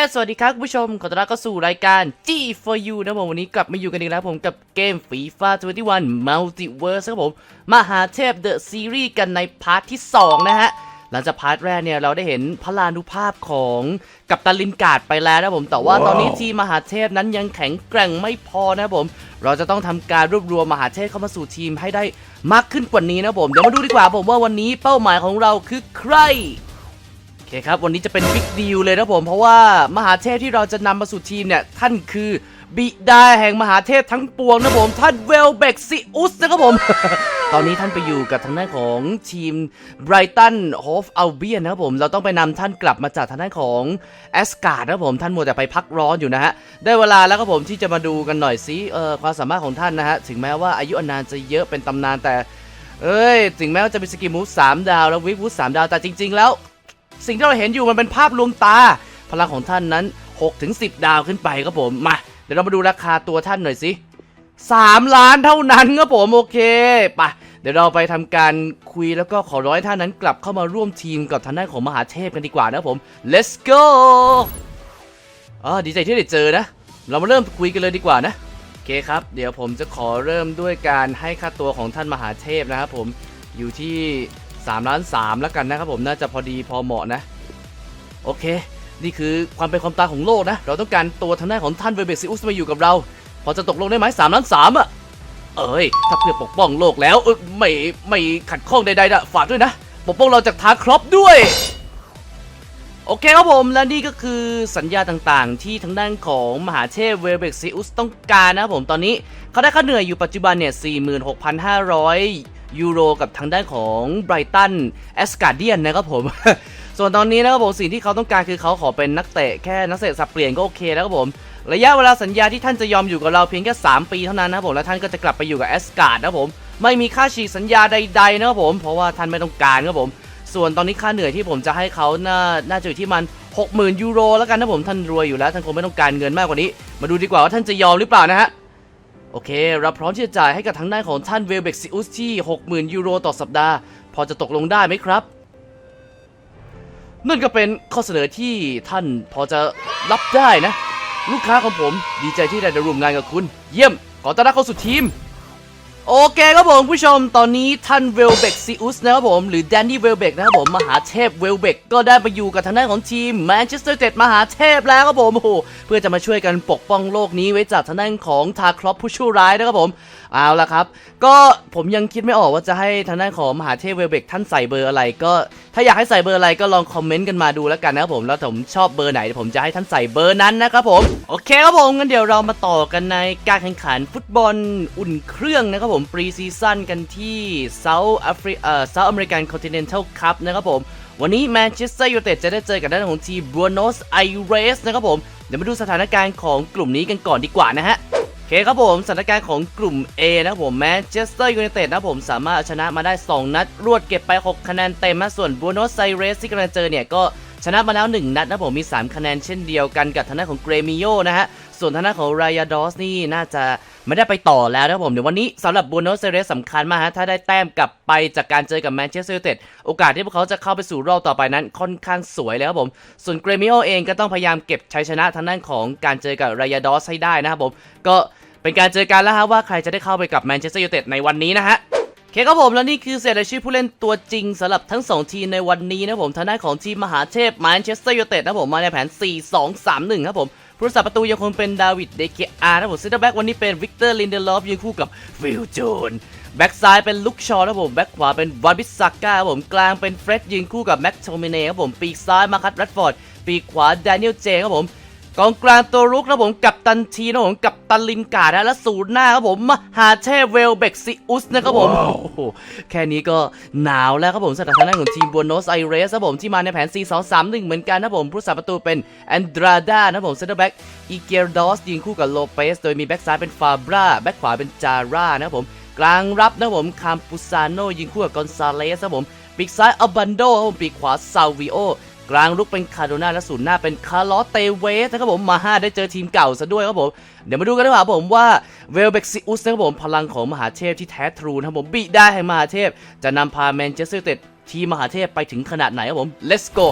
เคสวัสดีครับคุณผู้ชม ขอต้อนรับเข้าสู่รายการ G for You นะผมวันนี้กลับมาอยู่กันอีกแล้วผมกับเกม FIFA 21 Multiverse ครับผมมหาเทพ The Series กันในพาร์ทที่ 2 นะฮะ หลังจากพาร์ทแรกเนี่ย เราได้เห็นพลานุภาพของกัปตันลินการ์ดไปแล้วนะผมแต่ว่าตอนนี้ทีมมหาเทพนั้นยังแข็งแกร่งไม่พอนะครับผม เราจะต้องทำการรวบรวมมหาเทพเข้ามาสู่ทีมให้ได้มากขึ้นกว่านี้นะครับผมเดี๋ยวมาดูดีกว่าผมว่าวันนี้เป้าหมายของเราคือใครโอ เคครับ วันนี้จะเป็นบิ๊กดีลเลยนะผม เพราะว่ามหาเทพที่เราจะนำมาสู่ทีมเนี่ย ท่านคือบิดาแห่งมหาเทพทั้งปวงนะผม ท่านเวลเบกซิอุสนะครับผม ตอนนี้ท่านไปอยู่กับทางด้านของทีมไบรตันโฮฟอัลเบียนนะครับผม เราต้องไปนำท่านกลับมาจากทางด้านของแอสการ์ดนะครับผม ท่านมัวแต่ไปพักร้อนอยู่นะฮะ ได้เวลาแล้วครับผมที่จะมาดูกันหน่อยสิเออความสามารถของท่านนะฮะ ถึงแม้ว่าอายุอนานจะเยอะเป็นตำนานแต่ เอ้ย ถึงแม้ว่าจะเป็นสกิลมูฟสามดาวแล้ววิกวูสามดาวแต่จริง ๆ แล้ว สิ่งที่เราเห็นอยู่มันเป็นภาพลวงตา พลังของท่านนั้น6ถึง10 ดาวขึ้นไปครับผม มา เดี๋ยวเรามาดูราคาตัวท่านหน่อยสิ3 ล้านเท่านั้นครับผมโอเคไปเดี๋ยวเราไปทำการคุยแล้วก็ขอร้อยท่านนั้นกลับเข้ามาร่วมทีมกับทางด้านของมหาเทพกันดีกว่านะครับผม let's go อ๋อดีใจที่ได้เจอนะ เรามาเริ่มคุยกันเลยดีกว่านะโอเคครับ เดี๋ยวผมจะขอเริ่มด้วยการให้ค่าตัวของท่านมหาเทพนะครับผมอยู่ที่ 3ล้าน3แล้วกันนะครับผมน่าจะพอดีพอเหมาะนะ โอเค นี่คือความเป็นความตายของโลกนะ เราต้องการตัวทางด้านของท่านเวเบกซิอุสมาอยู่กับเรา พอจะตกลงได้ไหมสามล้านสามอะ เอ้ย ถ้าเพื่อปกป้องโลกแล้วเออไม่ไม่ขัดข้องใดๆนะฝากด้วยนะ ปกป้องเราจากทาครอปด้วยโอเคครับผมและนี่ก็คือสัญญาต่างๆ ที่ทางด้านของมหาเทพเวเบกซิอุสต้องการนะครับผมตอนนี้เขาได้ค่าเหนื่อยอยู่ปัจจุบันเนี่ย 46,500 ยูโรกับทางด้านของไบรตันแอสการ์เดียนนะครับผม ส่วนตอนนี้นะครับผมสิ่งที่เขาต้องการคือเขาขอเป็นนักเตะแค่นักเตะสับเปลี่ยนก็โอเคแล้วครับผม ระยะเวลาสัญญาที่ท่านจะยอมอยู่กับเราเพียงแค่ 3 ปีเท่านั้นนะครับผม และท่านก็จะกลับไปอยู่กับแอสการ์ดนะครับผม ไม่มีค่าฉีกสัญญาใดๆนะครับผม เพราะว่าท่านไม่ต้องการครับผม ส่วนตอนนี้ค่าเหนื่อยที่ผมจะให้เขาน่าน่าจะอยู่ที่มัน60,000ยูโรแล้วกันนะผมท่านรวยอยู่แล้วท่านคงไม่ต้องการเงินมากกว่านี้ มาดูดีกว่าว่าท่านจะยอมหรือเปล่านะฮะ โอเค เราพร้อมที่จะจ่ายให้กับทางด้านของท่านเวลเบกซิอุสที่ 60,000 ยูโรต่อสัปดาห์ พอจะตกลงได้ไหมครับ นั่นก็เป็นข้อเสนอที่ท่านพอจะรับได้นะ ลูกค้าของผมดีใจที่ได้ร่วมงานกับคุณ เยี่ยม ขอต้อนรับเข้าสู่ทีม โอเคครับผมผู้ชมตอนนี้ท่านเวลเบกซิอุสนะครับผม หรือแดนนี่เวลเบกนะครับผม มหาเทพเวลเบกก็ได้ไปอยู่กับทางด้านของทีมแมนเชสเตอร์เต็ดมหาเทพแล้วครับผมโอ้โหเพื่อจะมาช่วยกันปกป้องโลกนี้ไว้จากทางด้านของทาครอปผู้ชั่วร้ายนะครับผมเอาละครับ ก็ผมยังคิดไม่ออกว่าจะให้ทางด้านของมหาเทพเวลเบกท่านใส่เบอร์อะไรก็ ถ้าอยากให้ใส่เบอร์อะไรก็ลองคอมเมนต์กันมาดูแล้วกันนะครับผมแล้วผมชอบเบอร์ไหนผมจะให้ท่านใส่เบอร์นั้นนะครับผมโอเคครับผมงั้นเดี๋ยวเรามาต่อกันในการแข่งขันฟุตบอลอุ่นเครื่องนะครับผมปรีซีซั่นกันที่เซาท์แอฟริเอ่อเซาท์อเมริกันคอนติเนนทัลคัพนะครับผม วันนี้แมนเชสเตอร์ยูไนเต็ดจะได้เจอกับด้านของทีมบัวโนสไอเรสนะครับผม เดี๋ยวมาดูสถานการณ์ของกลุ่มนี้กันก่อนดีกว่านะฮะโอเคครับผมสถานการณ์ของกลุ่ม A นะครับผมแมนเชสเตอร์ยูไนเต็ดนะครับผมสามารถเอาชนะมาได้ 2 นัด รวดเก็บไป 6 คะแนนเต็มนะส่วนบัวโนสไอเรสที่กำลังเจอเนี่ยก็ชนะมาแล้ว 1 นัดนะครับผมมี 3 คะแนนเช่นเดียวกันกับทางด้านของเกรมิโยนะฮะ ส่วนทางด้านของรายาดอสนี่น่าจะไม่ได้ไปต่อแล้วนะครับผมเดี๋ยววันนี้สำหรับบูโนเซเรสสำคัญมากฮะถ้าได้แต้มกลับไปจากการเจอกับแมนเชสเตอร์ยูไนเต็ดโอกาสที่พวกเขาจะเข้าไปสู่รอบต่อไปนั้นค่อนข้างสวยเลยครับผม ส่วนเกรมิโอเองก็ต้องพยายามเก็บชัยชนะทางด้านของการเจอกับรายาดอสให้ได้นะครับผมก็เป็นการเจอกันแล้วฮะว่าใครจะได้เข้าไปกับแมนเชสเตอร์ยูไนเต็ดในวันนี้นะฮะโอเคครับผมแล้วนี่คือเศษรายชื่อผู้เล่นตัวจริงสำหรับทั้ง 2 ทีมในวันนี้นะผมทางด้านของทีมมหาเทพแมนเชสเตอร์ยูไนเต็ดนะผมมาในแผน 4-2-3-1 ครับผม ผู้รักษาประตูยังคงเป็นดาวิดเดเกอาร์นะผมเซนเตอร์แบ็กวันนี้เป็นวิกเตอร์ลินเดลอฟยืนคู่กับฟิลโจนแบ็กซ้ายเป็นลุคชอนะผมแบ็กขวาเป็นวันบิสซักก้าครับผมกลางเป็นเฟร็ดยืนคู่กับแม็กโทมิเน่ครับผมปีกซ้ายมาคัตแรดฟอร์ดปีกขวาแดเนียลเจครับผม กองกลางตัวรุกนะผมกับตันทีนะผมกับตันลินการ์ดนะและศูนย์หน้าครับผมมหาเทพเวลเบกซิอุสนะครับผมโอ้โหแค่นี้ก็หนาวแล้วครับผมสำหรับทางด้านของทีมบัวโนสไอเรสครับผมที่มาในแผน 4-2-3-1 เหมือนกันนะผมผู้สาประตูเป็นแอนดราดานะผมเซนเตอร์แบ็กอีเกียร์ดอสยิงคู่กับโลเปสโดยมีแบ็กซ้ายเป็นฟาบราแบ็กขวาเป็นจาร่านะครับผมกลางรับนะผมคามปุซานโนยิงคู่กับกอนซาเลสครับผมปีกซ้ายอัลบันโดครับผมปีกขวาซาวิโอ กลางลุกเป็นคาร์โดนาและศูนย์หน้าเป็นคาร์ลอสเตเวสนะครับผมมาห้าได้เจอทีมเก่าซะด้วยครับผม เดี๋ยวมาดูกันดีกว่าผมว่าเวลเบกซิอุสนะครับผมพลังของมหาเทพที่แท้ทรูนะครับผมบิได้ให้มหาเทพ จะนำพาแมนเชสเตอร์เต็ดทีมมหาเทพไปถึงขนาดไหนครับผม let's go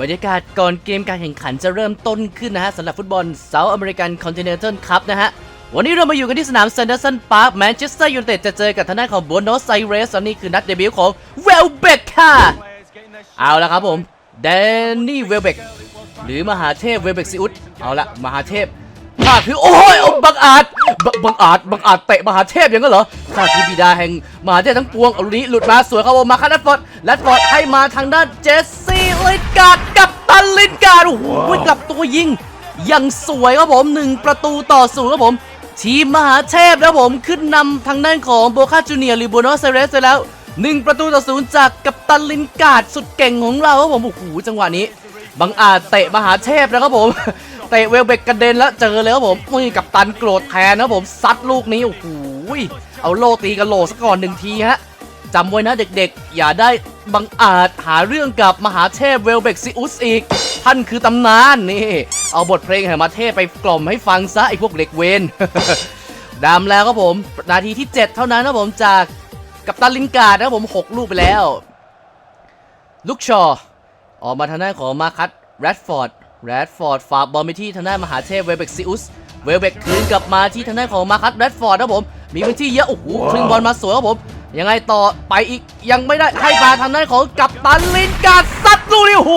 บรรยากาศก่อนเกมการแข่งขันจะเริ่มต้นขึ้นนะฮะสำหรับฟุตบอล South American Continental Cup นะฮะวันนี้เรามาอยู่กันที่สนามเซนเดอร์สันพาร์คแมนเชสเตอร์ยูไนเต็ดจะเจอกับทางด้านของบัวโนสไอเรสและนี่คือนัดเดบิวต์ของเวลเบกค่ะ เอาละครับผมแดนนี่เวลเบกหรือมหาเทพเวลเบกซิอุสเอาละมหาเทพข้าคือโอ้ยโอ้บังอาจบบังอาจบังอาจเตะมหาเทพอย่างนั้นเหรอข้าคือบิดาแห่งมหาเทพทั้งปวงเอานี้หลุดมาสวยครับผมมาคัดแรดฟอร์ดแรดฟอร์ดให้มาทางด้านเจสซี่ลินการ์ดกับตันลินการ์ดโอ้โหกลับตัวยิงยังสวยครับผมหนึ่งประตูต่อศูนย์ครับผม ทีมมหาเทพนะครับผมขึ้นนำทางด้านของโบคาจูเนียร์หรือโบโนเซเรสไปแล้ว 1ประตูต่อศูนย์จากกัปตันลินการ์ดสุดเก่งของเราครับผมโอ้โหจังหวะนี้บังอาจเตะมหาเทพนะครับผมเตะเวลเบกกระเด็นแล้วเจอเลยครับผมนี่กัปตันโกรธแทนนะผมซัดลูกนี้โอ้โหเอาโลตีกระโหลกซะก่อนหนึ่งทีฮะจำไว้นะเด็กๆ อย่าได้บังอาจหาเรื่องกับมหาเทพเวลเบกซิอุสอีก ท่านคือตำนานนี่เอาบทเพลงแห่งมาเทพไปกล่อมให้ฟังซะไอ้พวกเด็กเวนดำแล้วครับผม นาทีที่ 7 เท่านั้นครับผมจาก กับตันลินการ์ดนะครับผม6ลูกไปแล้ว ลูกชอ ออกมาทางด้านของมาคัตแรดฟอร์ดแรดฟอร์ดฝากบอลไปที่ทางด้านมหาเทพเวลเบกซิอุสเวลเบกคืนกลับมาที่ทางด้านของมาคัตแรดฟอร์ดครับผม มีพื้นที่เยอะ โอ้โหครึ่งบอลมาสวยครับผม ยังไงต่อไปอีกยังไม่ได้ให้มาทางด้านของกัปตันลินการ์ดซัดลูกนี้โอ้โห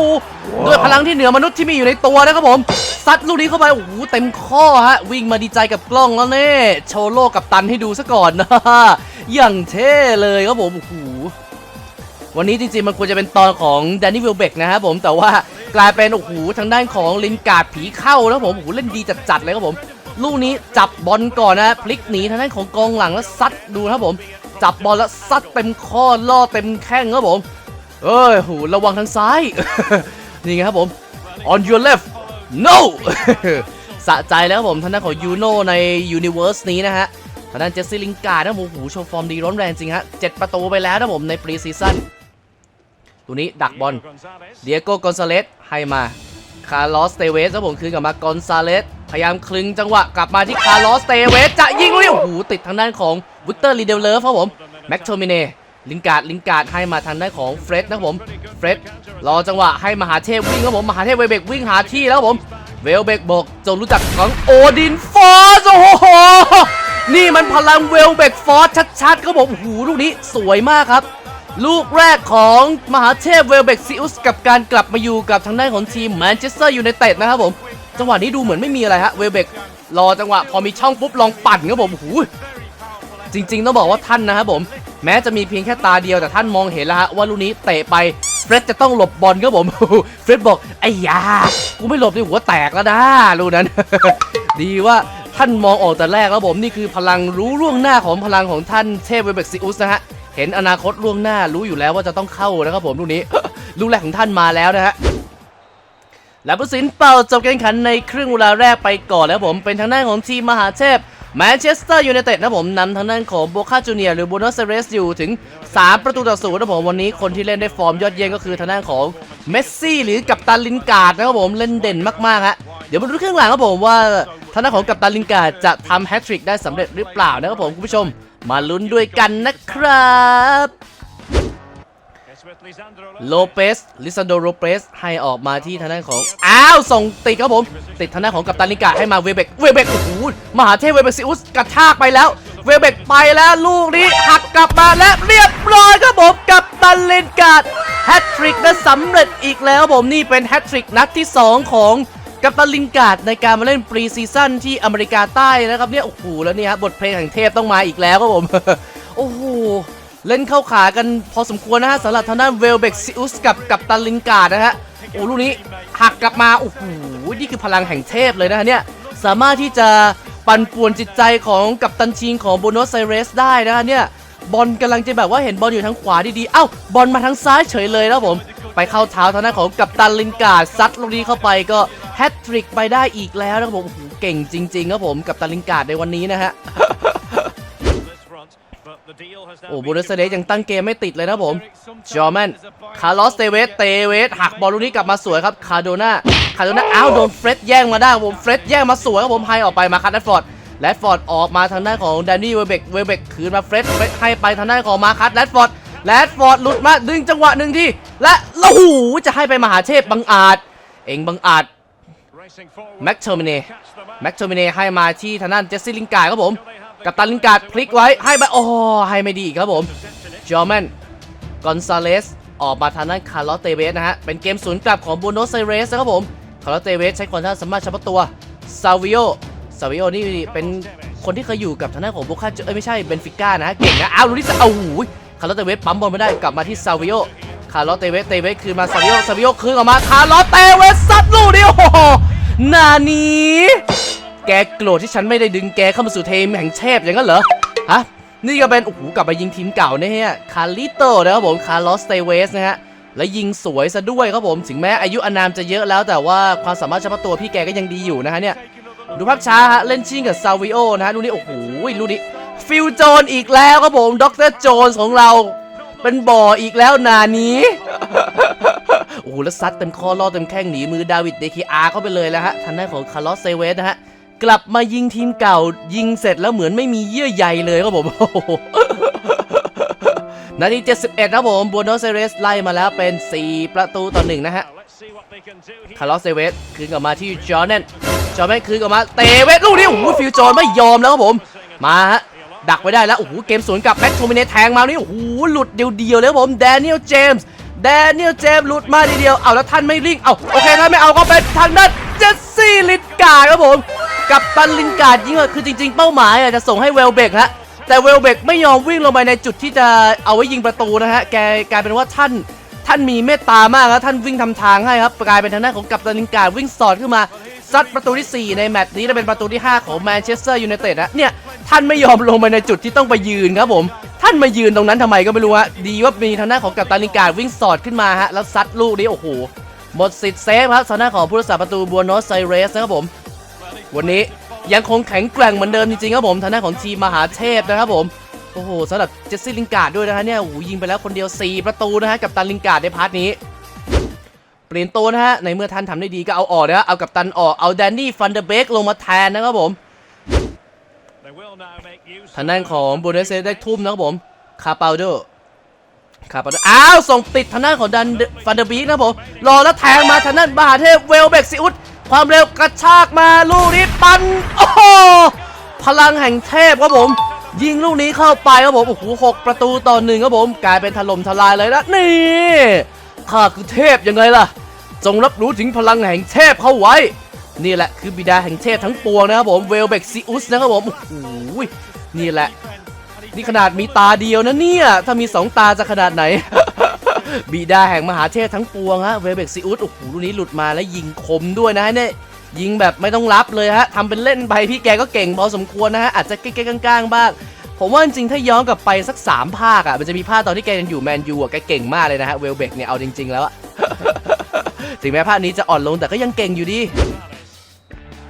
ด้วยพลังที่เหนือมนุษย์ที่มีอยู่ในตัวนะครับผมซัดลูกนี้เข้าไปโอ้โหเต็มข้อฮะวิ่งมาดีใจกับกล้องแล้วเน่โชว์โลกกัปตันให้ดูซะก่อนนะ อย่างเท่เลยครับผมโอ้โหวันนี้จริงๆ มันควรจะเป็นตอนของแดนนี่วิลเบกนะครับผมแต่ว่ากลายเป็นโอ้โหทางด้านของลินกาดผีเข้าแล้วผมโอ้โหเล่นดีจัดๆเลยครับผม ลูกนี้จับบอลก่อนนะพลิกหนีทางด้านของกองหลังแล้วซัดดูนะครับผม จับบอลแล้วซัดเต็มข้อล่อเต็มแข้งครับผม เอ้ยโหระวังทางซ้าย นี่ไงครับผม on your left no สะใจแล้วครับผมทางด้านของยูโนในยูนิเวอร์สนี้นะฮะ ทางด้านเจสซี่ลิงการ์ดนะผมโอ้โหโชว์ฟอร์มดีร้อนแรงจริงฮะเจ็ดประตูไปแล้วนะผมในปรีซีซั่นตัวนี้ดักบอลเดียโก้กอนซาเลสให้มาคาร์ลอสเตเวสครับผมคืนกลับมากอนซาเลสพยายามคลึงจังหวะกลับมาที่คาร์ลอสเตเวสจะยิงลูกนี้โอ้โหติดทางด้านของวิกเตอร์ลีเดลเลฟครับผมแม็กโทมิเน่ลิงการ์ดลิงการ์ดให้มาทางด้านของเฟร็ดนะครับผมเฟร็ดรอจังหวะให้มหาเทพวิ่งครับผมมหาเทพเวเบกวิ่งหาที่แล้วครับผมเวลเบกบอกจงรู้จักของโอดินฟอร์สโอ้โห นี่มันพลังเวลเบกฟอร์สชัดๆครับผมโอ้โหลูกนี้สวยมากครับ ลูกแรกของมหาเทพเวลเบกซิอุสกับการกลับมาอยู่กับทางด้านของทีมแมนเชสเตอร์ยูไนเต็ดนะครับผม จังหวะนี้ดูเหมือนไม่มีอะไรฮะเวลเบกรอจังหวะพอมีช่องปุ๊บลองปั่นครับผมโอ้โหจริงๆต้องบอกว่าท่านนะครับผม แม้จะมีเพียงแค่ตาเดียวแต่ท่านมองเห็นแล้วฮะว่าลูกนี้เตะไปเฟร็ดจะต้องหลบบอลครับผมเฟร็ดบอกไอ้ยากูไม่หลบในหัวแตกแล้วนะลูกนั้น ดีว่า ท่านมองออกแต่แรกแล้วผมนี่คือพลังรู้ล่วงหน้าของพลังของท่านเทพเวเบกซิอุสนะฮะเห็นอนาคตล่วงหน้ารู้อยู่แล้วว่าจะต้องเข้านะครับผมลูกนี้ลูกแรกของท่านมาแล้วนะฮะและผู้สินเป่าจบการแข่งขันในครึ่งเวลาแรกไปก่อนแล้วผมเป็นทางด้านของทีมมหาเทพแมนเชสเตอร์ยูไนเต็ดนะผมนำทางด้านของโบคาจูเนียร์หรือบโนเซเรสอยู่ถึง 3 ประตูต่อศูนย์นะผมวันนี้คนที่เล่นได้ฟอร์มยอดเยี่ยมก็คือทางด้านของเมสซี่หรือกัปตันลินการ์ดนะครับผมเล่นเด่นมากๆฮะ ดี๋ยวมาดูครึ่งหลังครับผมว่าทางด้านของกัปตันลินกาจะทำแฮตทริกได้สำเร็จหรือเปล่านะครับผมคุณผู้ชม มาลุ้นด้วยกันนะครับโลเปส ลิซันโดโลเปส ให้ออกมาที่ทางด้านของ อ้าว ส่งติดครับผม ติดทางด้านของกัปตันลิงกาให้มาเวเบก เวเบก โอ้โห มหาเทพเวเบกซิอุสกระชากไปแล้ว เวเบกไปแล้วลูกนี้หักกลับมาและเรียบร้อยครับผมกัปตันลินกาดแฮตทริกได้สำเร็จอีกแล้วผมนี่เป็นแฮตทริกนัดที่ 2 ของ กัปตันลินการ์ดในการมาเล่นปรีซีซั่นที่อเมริกาใต้นะครับเนี่ยโอ้โหแล้วเนี่ยบทเพลงแห่งเทพต้องมาอีกแล้วครับผม โอ้โหเล่นเข้าขากันพอสมควรนะฮะสำหรับทางด้านเวลเบกซิอุสกับกับตันลินการ์ดนะฮะโอ้ลูกนี้หักกลับมาโอ้โหนี่คือพลังแห่งเทพเลยนะฮะเนี่ยสามารถที่จะปั่นป่วนจิตใจของกัปตันทีมของโบโนไซเรสได้นะฮะเนี่ยบอลกำลังจะแบบว่าเห็นบอลอยู่ทางขวาดีๆ เอ้า บอลมาทางซ้ายเฉยเลยแล้วผม ไปเข้าเท้าทางด้านของกัปตันลินการ์ดซัดลูกนี้เข้าไปก็ แฮตทริกไปได้อีกแล้วนะครับผมโอ้โหเก่งจริง ๆ ครับผมกัปตันลินการ์ดในวันนี้นะฮะโอ้บูเดสเดสยังตั้งเกมไม่ติดเลยนะผมจอร์แมนคาร์ลอสเตเวสเตเวสหักบอลลูกนี้กลับมาสวยครับคาโดนาคาโดนาอ้าวโดนเฟร็ดแย่งมาได้ครับผมเฟร็ดแย่งมาสวยครับผมให้ออกไปมาคัตแรดฟอร์ดแรดฟอร์ดออกมาทางด้านของแดนนี่เวเบกเวเบกคืนมาเฟร็ดเฟร็ดให้ไปทางด้านของมาคัตแรดฟอร์ดแรดฟอร์ดหลุดมาดึงจังหวะหนึ่งที่และโอ้โหจะให้ไปมหาเทพบังอาจ เองบังอาจ แม็กเทอร์มิเนแม็กเทอร์มิเนให้มาที่ทางด้านเจสซี่ลิงการ์ดครับผม กับตันลิงการ์ดพลิกไว้ให้ไปโอ้ให้ไม่ดีอีกครับผมจอร์แมนกอนซาเลสออกมาทางด้านคาร์ลอสเตเวสนะฮะ เป็นเกมศูนย์กลับของบูโนไซเรสนะครับผม คาร์ลอสเตเวสใช้ความสามารถเฉพาะตัวซาวิโอซาวิโอนี่เป็นคนที่เคยอยู่กับทางด้านของโบคาเอ้ยไม่ใช่เบนฟิก้านะฮะเก่งนะ อ้าวลูนิสอ้าวโอ้โหคาร์ลอสเตเวสปั๊มบอลไม่ได้กลับมาที่ซาวิโอคาร์ลอสเตเวสเตเวสคืนมาซาวิโอซาวิโอคืนออกมาคาร์ลอสเตเวสซัดลูกเดียวโอ้โห นานี้ แกโกรธที่ฉันไม่ได้ดึงแกเข้ามาสู่เทมแห่งเทพอย่างนั้นเหรอ ฮะ นี่ก็เป็น โอ้โห กลับมายิงทีมเก่านะฮะคาร์ลิโตนะครับผม คาร์ลอสเตเวสนะฮะ และยิงสวยซะด้วยครับผม ถึงแม้อายุอนามจะเยอะแล้วแต่ว่าความสามารถเฉพาะตัวพี่แกก็ยังดีอยู่นะฮะเนี่ย ดูภาพช้าฮะ เล่นชิงกับซาวิโอนะฮะดูนี่โอ้โห ลูกนี้ ฟิลโจนอีกแล้วครับผม ด็อกเตอร์โจนของเรา เป็นบ่ออีกแล้วนานี้โอ้โหแล้วซัดเต็มคอล่อเต็มแข้งหนีมือดาวิดเดคิอาเข้าไปเลยแล้วฮะทางด้านของคาร์ลอสเซเวสนะฮะกลับมายิงทีมเก่า ยิงเสร็จแล้วเหมือนไม่มีเยื่อใยเลยครับผมนาที 71ครับผมบูโนเซเรสไล่มาแล้วเป็น 4 ประตูต่อ 1 นะฮะ คาร์ลอสเซเวสคืนกลับมาที่จอร์แดนจอร์แดนคืนกลับมา เตเวสลูกนี้โอ้โหฟิลโจนไม่ยอมแล้วครับผม มาฮะ ดักไว้ได้แล้วโอ้โหเกมสวนกับแม็กโทมิเนตแทงมานี่โอ้โหหลุดเดียวๆเลยครับผมแดเนียลเจมส์แดเนียลเจมส์หลุดมาทีเดียวเอาแล้วท่านไม่ลิงเอาโอเคท่านไม่เอาก็เป็นทางด้านเจสซี่ลินการ์ดครับผม กับตันลินการ์ดยิงอะคือจริง ๆ เป้าหมายอะจะส่งให้เวลเบกฮะแต่เวลเบกไม่ยอมวิ่งลงไปในจุดที่จะเอาไว้ยิงประตูนะฮะแกกลายเป็นว่าท่านท่านมีเมตตามากครับท่านวิ่งทำทางให้ครับกลายเป็นทางด้านของกัปตันลินการ์ดวิ่งสอดขึ้นมาซัดประตูที่ 4 ในแมตช์นี้และเป็นประตูที่ 5 ของแมนเชสเตอร์ยูไนเต็ดนะเนี่ย ท่านไม่ยอมลงไปในจุดที่ต้องไปยืนครับผม ท่านมายืนตรงนั้นทำไมก็ไม่รู้ฮะดีว่ามีทางด้านของกัปตันลิการวิ่งสอดขึ้นมาฮะแล้วซัดลูกนี้โอ้โหหมดสิทธิ์เซฟครับทางด้านของผู้รักษาประตูบัวโนสไซเรสนะครับผม วันนี้ยังคงแข็งแกร่งเหมือนเดิมจริงๆครับผมทางด้านของทีมมหาเทพนะครับผมโอ้โหสำหรับเจสซี่ลิงการ์ดด้วยนะฮะเนี่ยโอ้โหยิงไปแล้วคนเดียว 4 ประตูนะฮะกับตันลิงการ์ดในพาร์ทนี้เปลี่ยนตัวนะฮะในเมื่อท่านทำได้ดีก็เอาออกนะฮะเอากับตันออกเอาแดนนี่ฟันเดอร์เบกลงมาแทนนะครับผม ทางด้านของบูเนสเซได้ทุ่มนะครับผม คาเปาโดคาเปาโดอ้าว ส่งติดทางด้านของดันฟันเดอร์บีกนะครับผม รอแล้วแทงมาทางด้านบาเทพเวลเบกซิอุสความเร็วกระชากมาลูกนี้ปันโอ้โหพลังแห่งเทพครับผม ยิงลูกนี้เข้าไปครับผม โอ้โหหกประตูต่อหนึ่งครับผม กลายเป็นถล่มทลายเลยนะนี่ข้าคือเทพยังไงล่ะ จงรับรู้ถึงพลังแห่งเทพเข้าไว้ นี่แหละคือบิดาแห่งเทพทั้งปวงนะครับผมเวลเบกซิอุสนะครับผมโอ้โหนี่แหละ นี่ขนาดมีตาเดียวนะเนี่ย ถ้ามีสองตาจะขนาดไหน บิดาแห่งมหาเทพทั้งปวงฮะเวลเบกซิอุสโอ้โหลูกนี้หลุดมาแล้วยิงคมด้วยนะฮะเนี่ยยิงแบบไม่ต้องรับเลยฮะทำเป็นเล่นไปพี่แกก็เก่งพอสมควรนะฮะอาจจะเก๊กๆก้างๆบ้างผมว่าจริงๆถ้าย้อนกลับไปสัก 3 ภาคอะมันจะมีภาคตอนที่แกยังอยู่แมนยูอะแกเก่งมากเลยนะฮะเวลเบกเนี่ยเอาจริง ๆ แล้วอะถึงแม้ภาคนี้จะอ่อนลงแต่ก็ยังเก่งอยู่ดี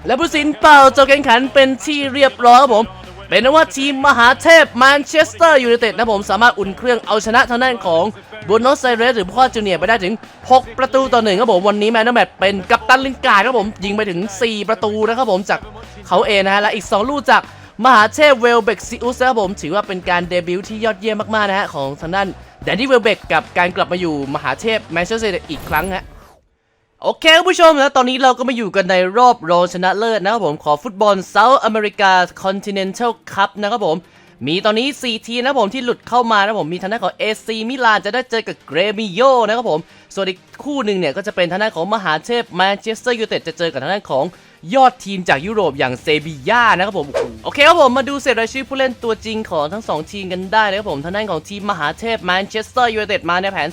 และผู้สินเป่าจบการแข่งขันเป็นที่เรียบร้อยครับผม เป็นนว่าทีมมหาเทพแมนเชสเตอร์ยูไนเต็ดนะผมสามารถอุ่นเครื่องเอาชนะทางด้านของบูโนสไซเรสหรือพ่อจูเนียร์ไปได้ถึง 6 ประตูต่อหนึ่งครับผม วันนี้แมนนแมตเป็นกัปตันลินการ์ดครับผมยิงไปถึง 4 ประตูนะครับผมจากเขาเองนะฮะและอีก 2 ลูกจากมหาเทพเวลเบกซิอุสนะครับผมถือว่าเป็นการเดบิวต์ที่ยอดเยี่ยมมากๆนะฮะของทางด้านแดนนี่เวลเบกกับการกลับมาอยู่มหาเทพแมนเชสเตอร์ยูไนเต็ดอีกครั้งฮะ โอเคคุณผู้ชมแล้วตอนนี้เราก็มาอยู่กันในรอบรองชนะเลิศนะครับผมขอฟุตบอล South America Continental Cup นะครับผม มีตอนนี้ 4 ทีมนะครับผมที่หลุดเข้ามานะครับผมมีทางด้านของ AC มิลานจะได้เจอกับเกรมิโยนะครับผม ส่วนอีกคู่หนึ่งเนี่ยก็จะเป็นทางด้านของมหาเทพแมนเชสเตอร์ยูไนเต็ดจะเจอกับทางด้านของยอดทีมจากยุโรปอย่างเซบีย่านะครับผม โอเคครับผมมาดูเสร็จรายชื่อผู้เล่นตัวจริงของทั้งสองทีมกันได้นะครับผมทางด้านของทีมมหาเทพแมนเชสเตอร์ยูไนเต็ดมาในแผน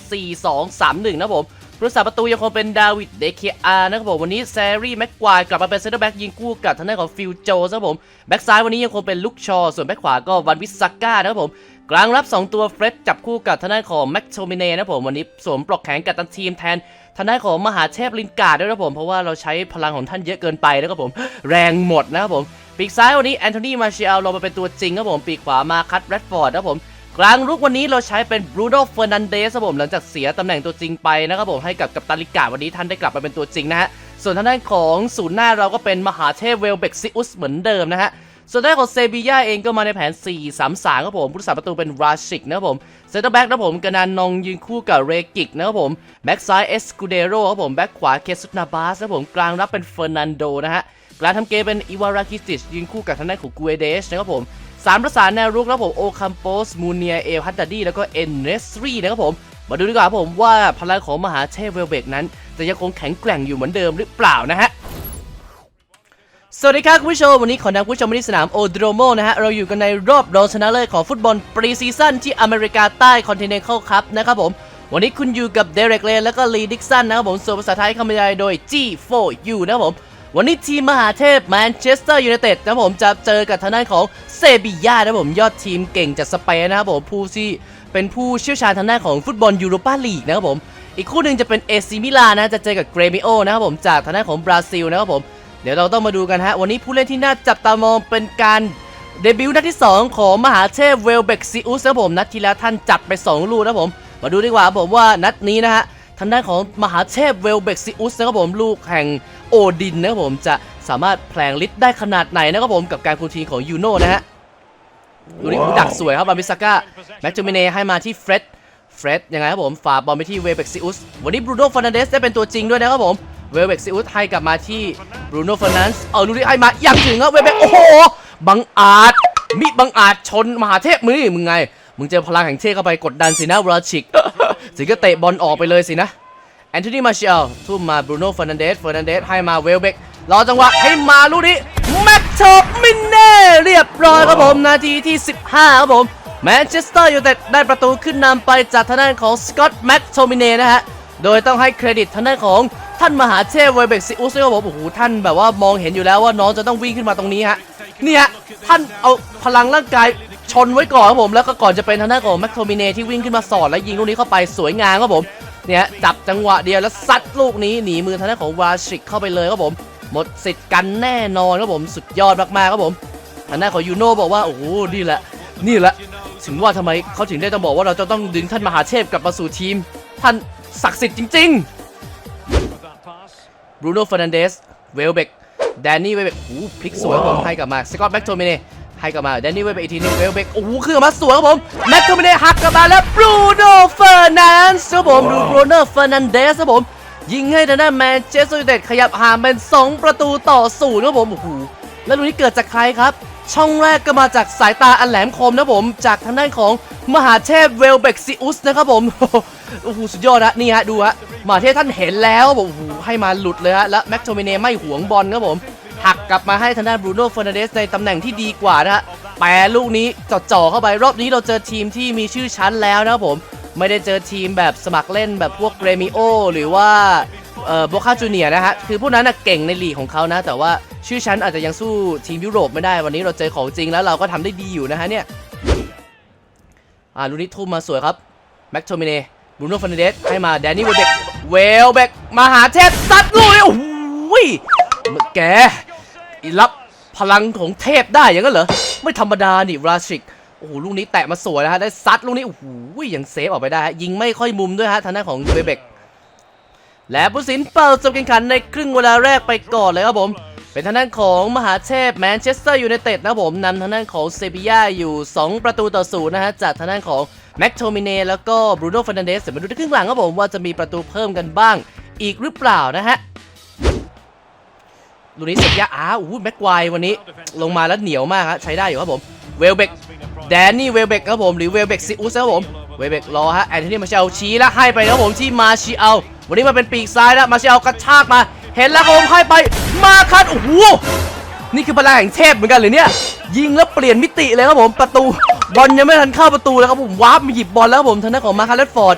4-2-3-1 นะครับผม ผู้รักษาประตูยังคงเป็นดาวิดเดเคอาร์นะครับผมวันนี้แซรี่แม็กควายกลับมาเป็นเซนเตอร์แบ็กยิงคู่กับทางด้านของฟิลโจสครับผมแบ็กซ้ายวันนี้ยังคงเป็นลุกชอ ส่วนแบ็กขวาก็วันวิสซาก้านะครับผมกลางรับ 2 ตัวเฟร็ดจับคู่กับทางด้านของแม็กโทมิเน่นะครับผมวันนี้สวมปลอกแขนกับตันทีมแทนทางด้านของมหาเทพลินกาดด้วยนะครับผมเพราะว่าเราใช้พลังของท่านเยอะเกินไปนะครับผมแรงหมดนะครับผมปีกซ้ายวันนี้แอนโทนีมาเชียลลงมาเป็นตัวจริงครับผมปีกขวามาคัตแรดฟอร์ดนะครับผม กลางรุกวันนี้เราใช้เป็นบรูโน่เฟอร์นันเดสครับผมหลังจากเสียตำแหน่งตัวจริงไปนะครับผมให้กับกัปตันลิกาวันนี้ท่านได้กลับมาเป็นตัวจริงนะฮะส่วนทางด้านของศูนย์หน้าเราก็เป็นมหาเทพเวลเบกซิอุสเหมือนเดิมนะฮะส่วนด้านของเซบีย่าเองก็มาในแผน 4-3-3ครับผมผู้รักษาประตูเป็นราชิกนะครับผมเซนเตอร์แบ็กนะครับผมกานันนองยืนคู่กับเรกิกนะครับผมแบ็กซ้ายเอสกูเดโรครับผมแบ็กขวาเคซุนาบาสนะครับผมกลางรับเป็นเฟอร์นันโดนะฮะกลางทำเกมเป็นอีวาราคิติชยืนคู่กับทางด้านของกูเอเดชนะครับผม สามประสานแนวรุกนะครับผมโอคัมโปสมูเนียเอลฮัตตาดีแล้วก็เอ็นเนสรีนะครับผม มาดูดีกว่าผมว่าพลังของมหาเทพเวลเบกนั้น จะยังคงแข็งแกร่งอยู่เหมือนเดิมหรือเปล่านะฮะสวัสดีครับคุณผู้ชม วันนี้ขอนำคุณผู้ชมมาที่สนามโอโดรโมนะฮะ เราอยู่กันในรอบรองชนะเลิศของฟุตบอลปรีซีซั่นที่อเมริกาใต้คอนติเนนตัลคัพนะครับผม วันนี้คุณอยู่กับเดเรกเลนแล้วก็ลีดิกสันนะครับผมส่วนภาษาไทยคำบรรยายโดย G4U นะครับผม วันนี้ทีมมหาเทพแมนเชสเตอร์ยูไนเต็ดนะผมจะเจอกับทางด้านของเซบีย่านะผมยอดทีมเก่งจากสเปนนะครับผมผู้ที่เป็นผู้เชี่ยวชาญทางด้านของฟุตบอลยูโรปาลีกนะครับผมอีกคู่หนึ่งจะเป็นเอซิมิลานะจะเจอกับเกรมิโอนะครับผมจากทางด้านของบราซิลนะครับผมเดี๋ยวเราต้องมาดูกันฮะวันนี้ผู้เล่นที่น่าจับตามองเป็นการเดบิวต์นัดที่ 2 ของมหาเทพเวลเบกซิอุสนะครับผมนัดที่แล้วท่านจัดไป 2 ลูกนะครับผมมาดูดีกว่าผมว่านัดนี้นะฮะทางด้านของมหาเทพเวลเบกซิอุสนะครับผมลูกแห่ง โอดินนะครับผมจะสามารถแผลงฤทธิ์ได้ขนาดไหนนะครับผมกับการคุมทีของยูโน่นะฮะดูนี่ดักสวยครับบามิสก้าแม็กจูเมเน่ให้มาที่เฟร็ดเฟร็ดยังไงครับผมฝาบอลไปที่เวเบกซิอุสวันนี้บรูโน่ฟ e ร์นันเดสได้เป็นตัวจริงด้วยนะครับผมเวเบกซิอุสให้กลับมาที่บรูโน่ฟ e ร์นันส์เอาลูนี้ให้มาอย่างถึงครับเวเบกโอ้โหบังอาจมิบังอาจชนมหาเทพมือมึงไง มึงเจอพลังแห่งเทพเข้าไปกดดันสินะวราชิกสิก็เตะบอลออกไปเลยสินะ แอนโทนีมาเชลทุ่มมาบรูโน่เฟอร์นันเดสเฟอร์นันเดสให้มาเวลเบกรอจังหวะให้มาลูกนี้แม็กโทมินเน่เรียบร้อยครับผม นาทีที่ 15 ครับผมแมนเชสเตอร์ยูไนเต็ดได้ประตูขึ้นนำไปจากทางด้านของสกอตต์แม็กโทมินเน่นะฮะ โดยต้องให้เครดิตทางด้านของท่านมหาเทพเวลเบกซิอุสด้วยครับผมโอ้โหท่านแบบว่ามองเห็นอยู่แล้วว่าน้องจะต้องวิ่งขึ้นมาตรงนี้ฮะนี่ฮะท่านเอาพลังร่างกายชนไว้ก่อนครับผมแล้วก็ก่อนจะเป็นทางด้านของแม็กโทมินเน่ที่วิ่งขึ้นมาสอดและยิงลูกนี้เข้าไปสวยงามครับผม เนี่ยจับจังหวะเดียวแล้วซัดลูกนี้หนีมือทางด้านของวาชิกเข้าไปเลยครับผม หมดสิทธิ์กันแน่นอนครับผมสุดยอดมากๆครับผมทางด้านของยูโน่บอกว่าโอ้โหนี่แหละ นี่แหละถึงว่าทำไมเขาถึงได้ต้องบอกว่าเราจะต้องดึงท่านมหาเทพกลับมาสู่ทีม ท่านศักดิ์สิทธิ์จริงๆบรูโน่เฟอร์นันเดสเวลเบกแดนนี่เวลเบกโอ้พลิกสวยครับผมให้กลับมาสกอตแบ็กโทมิเน่ ให้กลับมาแดนนี่เวลเบกอีกทีหนึงเวลเบกโอ้โหขึ้นมาสวยครับผมแม็กโทมิเน่หักกลับมาแล้วบรูโน่เฟอร์นันส์ครับผมดูบรูโน่เฟอร์นันเดสครับผมยิงให้ทางด้านแมนเชสเตอร์ยูไนเต็ดขยับห่างเป็น 2 ประตูต่อศูนย์ครับผมโอ้โหแล้วลูกนี้เกิดจากใครครับ ช่องแรกก็มาจากสายตาอันแหลมคมนะผม จากทางด้านของมหาเทพเวลเบกซิอุสนะครับผมโอ้โหสุดยอดนะนี่ฮะดูฮะมหาเทพท่านเห็นแล้วครับผมโอ้โหให้มาหลุดเลยฮะแล้วแม็กโทมิเน่ไม่หวงบอลครับผม หักกลับมาให้ทางด้านบรูโน่เฟอร์นันเดสในตำแหน่งที่ดีกว่านะฮะแปรลูกนี้จ่อๆเข้าไปรอบนี้เราเจอทีมที่มีชื่อชั้นแล้วนะครับผม ไม่ได้เจอทีมแบบสมัครเล่นแบบพวกเกรมิโอหรือว่าเอ่อโบคาจูเนียนะฮะ คือพวกนั้นนะเก่งในลีกของเขานะ แต่ว่าชื่อชั้นอาจจะยังสู้ทีมยุโรปไม่ได้วันนี้เราเจอของจริงแล้วเราก็ทำได้ดีอยู่นะฮะเนี่ยอ่าลูกนี้ทุ่มมาสวยครับแม็กโทมิเน่บรูโน่เฟ e นเดสให้มาแดนนี่เวลเบกเวลเบกมาหาเทพซัดลูกนี้โอ้โหยแก รับพลังของเทพได้อย่างนั้นเหรอ ไม่ธรรมดานี่ราชิก โอ้โห ลูกนี้แตะมาสวยนะฮะ ได้ซัดลูกนี้ โอ้โหยังเซฟออกไปได้ฮะยิงไม่ค่อยมุมด้วยฮะ ทางด้านของเวลเบก และผู้สินเปิดจบการแข่งขันในครึ่งเวลาแรกไปก่อนเลยครับผม เป็นทางด้านของมหาเทพแมนเชสเตอร์ยูไนเต็ดนะครับผมนำทางด้านของเซบีย่าอยู่ 2 ประตูต่อศูนย์นะฮะ จากทางด้านของแม็กโทมิเน่แล้วก็บรูโน่ฟ e ร์นันเดสเดี๋ยวมาดูที่ครึ่งหลังครับผมว่าจะมีประตูเพิ่มกันบ้างอีกหรือเปล่านะฮะ ลูนี้เซบีย่าอ้าวแม็กไววันนี้ลงมาแล้วเหนียวมากฮะใช้ได้อยู่ครับผมเวลเบกแดนนี่เวลเบกครับผมหรือเวลเบกซิอุสครับผมเวลเบกรอฮะแอนโทนีมาเชลชี้แล้วให้ไปครับผมที่มาชิเอลวันนี้มาเป็นปีกซ้ายแล้วมาชิเอลกระชากมา เห็นแล้วครับผมให้ไปมาคัดโอ้โหนี่คือพลังแห่งเทพเหมือนกันเลยเนี่ยยิงแล้วเปลี่ยนมิติเลยครับผมประตูบอลยังไม่ทันเข้าประตูเลยครับผมวาร์ปมาหยิบบอลแล้วครับผมทางด้านของมาคาร์เลตฟอร์ด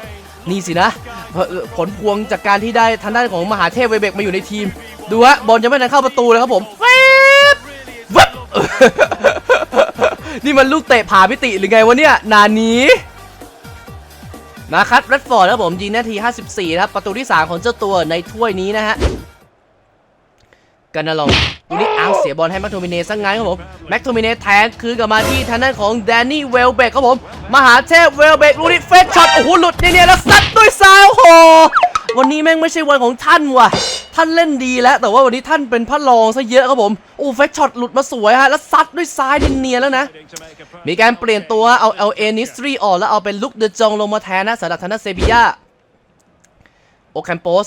นี่สินะเอ่อผลพวงจากการที่ได้ทางด้านของมหาเทพเวลเบกมาอยู่ในทีม ดูฮะบอลยังไม่ทันเข้าประตูเลยครับผมแวบแวบนี่มันลูกเตะผ่ามิติหรือไงวะเนี่ยนานี้มาคัดแรดฟอร์ดครับผมยิงนาที 54นะครับ ประตูที่ 3 ของเจ้าตัวในถ้วยนี้นะฮะกันนาลองดูนี่อ้าเสียบอลให้แม็กโทมิเน่ซะงั้นครับผมแม็กโทมิเน่แทงคืนกลับมาที่ทางด้านของแดนนี่เวลเบกครับผมมหาเทพเวลเบกลูกนี้เฟสช็อตโอ้โหหลุดเนี่ยแล้วซัดด้วยซ้ายโอ้โหวันนี้แม่งไม่ใช่วันของท่านว่ะ ท่านเล่นดีแล้ว แต่ว่าวันนี้ท่านเป็นพระรองซะเยอะครับผม โอ้เฟกช็อตหลุดมาสวยฮะ แล้วซัดด้วยซ้ายเนียนแล้วนะ มีการเปลี่ยนตัวเอาเอาเอนิสตรีออกแล้วเอาเป็นลุกเดจองลงมาแทนนะสำหรับทางด้านเซบียาโอแคมโปส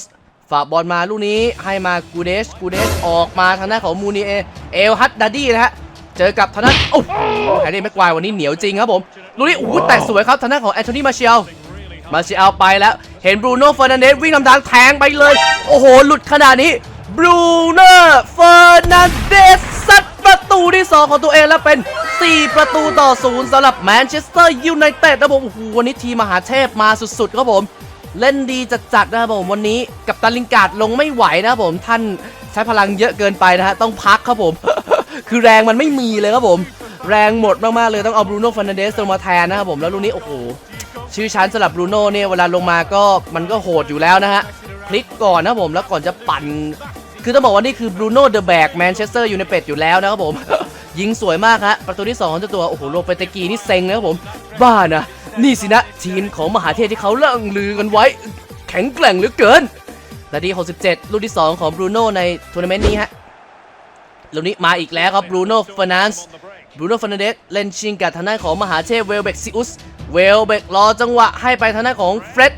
ฝากบอลมาลูกนี้ให้มากูเดชกูเดชออกมาทางด้านของมูนีเอเอลฮัตดาดี้นะฮะเจอกับทางด้านโอ้โหแฮร์รี่แม็กควายวันนี้เหนียวจริงครับผมลูกนี้โอ้โหแตะสวยครับทางด้านของแอนโทนีมาเชลมาเชลไปแล้วเห็นบรูโน่เฟอร์นันเดสวิ่งนำทางแทงไปเลย โอ้โห หลุดขนาดนี้บรูโน่เฟอร์นันเดสซัดประตูที่ 2 ของตัวเองแล้วเป็น 4 ประตูต่อศูนย์สำหรับแมนเชสเตอร์ยูไนเต็ดนะผมโอ้โหวันนี้ทีมมหาเทพมาสุดๆครับผม เล่นดีจัดๆนะครับผมวันนี้กับตันลิงการ์ดลงไม่ไหวนะครับผมท่านใช้พลังเยอะเกินไปนะฮะต้องพักครับผม คือแรงมันไม่มีเลยครับผม แรงหมดมากๆเลยต้องเอาบรูโน่ฟันเดสลงมาแทนนะครับผมแล้วลูกนี้โอ้โหชื่อชั้นสำหรับบรูโน่เนี่ยเวลาลงมาก็มันก็โหดอยู่แล้วนะฮะพลิกก่อนนะผมแล้วก่อนจะปั่น คือต้องบอกว่านี่คือบรูโน่เดอะแบกแมนเชสเตอร์ยูไนเต็ดอยู่แล้วนะครับผม ยิงสวยมากฮะประตูที่2ของเจ้าตัวโอ้โหโรเปเตกีนี่เซ็งนะครับผม บ้านะ นี่สินะทีมของมหาเทพที่เขาเล่งลือกันไว้ แข็งแกร่งเหลือเกินนาที67 ลูกที่ 2 ของบรูโน่ในทัวร์นาเมนต์นี้ฮะลูกนี้มาอีกแล้วครับบรูโน่ฟอนันส์บรูโน่ฟานันเดสเล่นชิงกับทางด้านของมหาเทพเวลเบกซิอุส เวลเบกรอจังหวะให้ไปทางด้านของเฟร็ด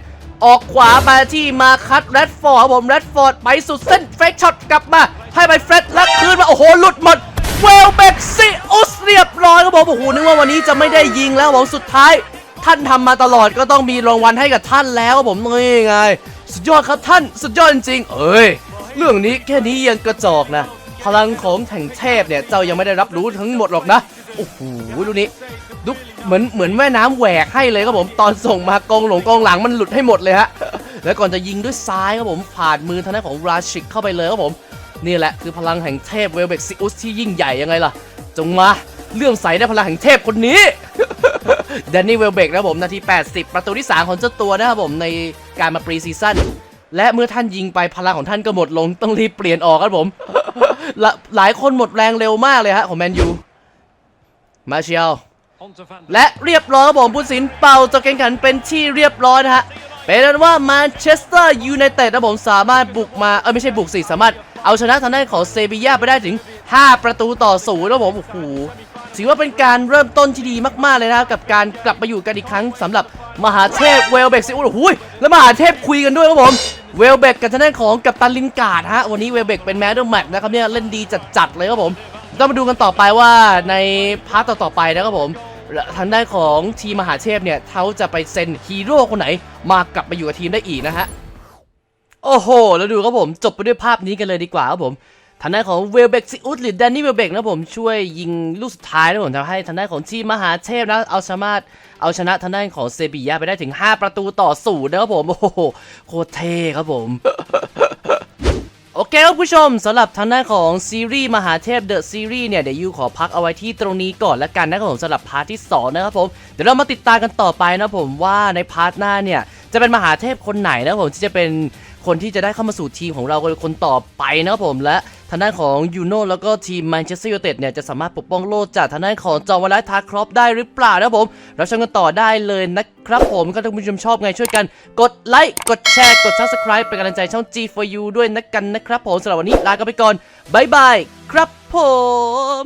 ออกขวาไปที่มาคัตแรดฟอร์ดผมแรดฟอร์ดไปสุดเส้นเฟกช็อตกลับมา ให้ไปเฟร็ดแล้วคืนมา โอ้โห หลุดหมดเวลเบกซิอุสเรียบร้อยครับผมโอ้โหนึกว่าวันนี้จะไม่ได้ยิงแล้วครับผมสุดท้าย ท่านทำมาตลอดก็ต้องมีรางวัลให้กับท่านแล้วผมนี่ไง สุดยอดครับท่านสุดยอดจริงเอ้ยเรื่องนี้แค่นี้ยังกระจอกนะ พลังของแห่งเทพเนี่ยเจ้ายังไม่ได้รับรู้ทั้งหมดหรอกนะโอ้โหดูนี้ดูเหมือนเหมือนแม่น้ำแหวกให้เลยครับผมตอนส่งมากองหลงกองหลังมันหลุดให้หมดเลยฮะแล้วก่อนจะยิงด้วยซ้ายครับผมผ่านมือทางด้านของราชิกเข้าไปเลยครับผมนี่แหละคือพลังแห่งเทพเวลเบกซิอุสที่ยิ่งใหญ่ยังไงล่ะ จงมาเลื่อมใสในพลังแห่งเทพคนนี้ แดนนี่เวลเบกนะครับผมนาที 80 ประตูที่ 3 ของเจ้าตัวนะครับผมในการมาปรีซีซั่นและเมื่อท่านยิงไปพลังของท่านก็หมดลงต้องรีบเปลี่ยนออกครับผมลหลายคนหมดแรงเร็วมากเลยฮะของแมนยูมาเชียลและเรียบร้อยครับผมผู้สินเป่าจบแข่งขันเป็นที่เรียบร้อยนะฮะเป็นนั้นว่าแมนเชสเตอร์ยูไนเต็ดนะผมสามารถบุกมาเออไม่ใช่บุกสิสามารถเอาชนะทางด้านของเซบีย่าไปได้ถึง 5 ประตูต่อศูนย์นะผมโอ้โห ถือว่าเป็นการเริ่มต้นที่ดีมาก ๆ เลยนะครับ กับการกลับมาอยู่กันอีกครั้งสำหรับมหาเทพเวลเบกซิโอ้โหแล้วมหาเทพคุยกันด้วยครับผมเวลเบกกับทางด้านของกัปตันลินการ์ดฮะวันนี้เวลเบกเป็นแมดเดิลแม็กนะครับเนี่ยเล่นดีจัดๆเลยครับผมต้องมาดูกันต่อไปว่าในพาร์ทต่อๆไปนะครับผมทางด้านของทีมมหาเทพเนี่ยเขาจะไปเซ็นฮีโร่คนไหน มากลับมาอยู่กับทีมได้อีกนะฮะโอ้โห แล้วดูครับผมจบไปด้วยภาพนี้กันเลยดีกว่าครับผม ทางด้านของเวลเบกซิอุสหรือแดนนี่เวลเบกนะผมช่วยยิงลูกสุดท้ายนะผมทำให้ทางด้านของทีมมหาเทพนะเอาสามารถเอาชนะทางด้านของเซบียาไปได้ถึง 5 ประตูต่อศูนย์นะครับผมโอ้โหโคตรเท่ครับผมโอเคครับผู้ชมสำหรับทางด้านของซีรีส์มหาเทพเดอะซีรีส์เนี่ยเดี๋ยวยูขอพักเอาไว้ที่ตรงนี้ก่อนละกันนะครับผมสำหรับพาร์ทที่สองนะครับผม เดี๋ยวเรามาติดตามกันต่อไปนะผมว่าในพาร์ทหน้าเนี่ย จะเป็นมหาเทพคนไหนนะผมที่จะเป็น คนที่จะได้เข้ามาสู่ทีมของเราคนต่อไปนะครับผมและทางด้านของยูโน่แล้วก็ทีมแมนเชสเตอร์ยูไนเต็ดเนี่ยจะสามารถปกป้องโลกจากทางด้านของจอร์วาลทาครอปได้หรือเปล่านะครับผมเราชมกันต่อได้เลยนะครับผมก็ถ้าคุณผู้ชมชอบไงช่วยกัน กดไลค์กดแชร์กด subscribe เป็นกำลังใจช่อง G4U ด้วยนะกันนะครับผมสำหรับวันนี้ลากันไปก่อนบายบายครับผม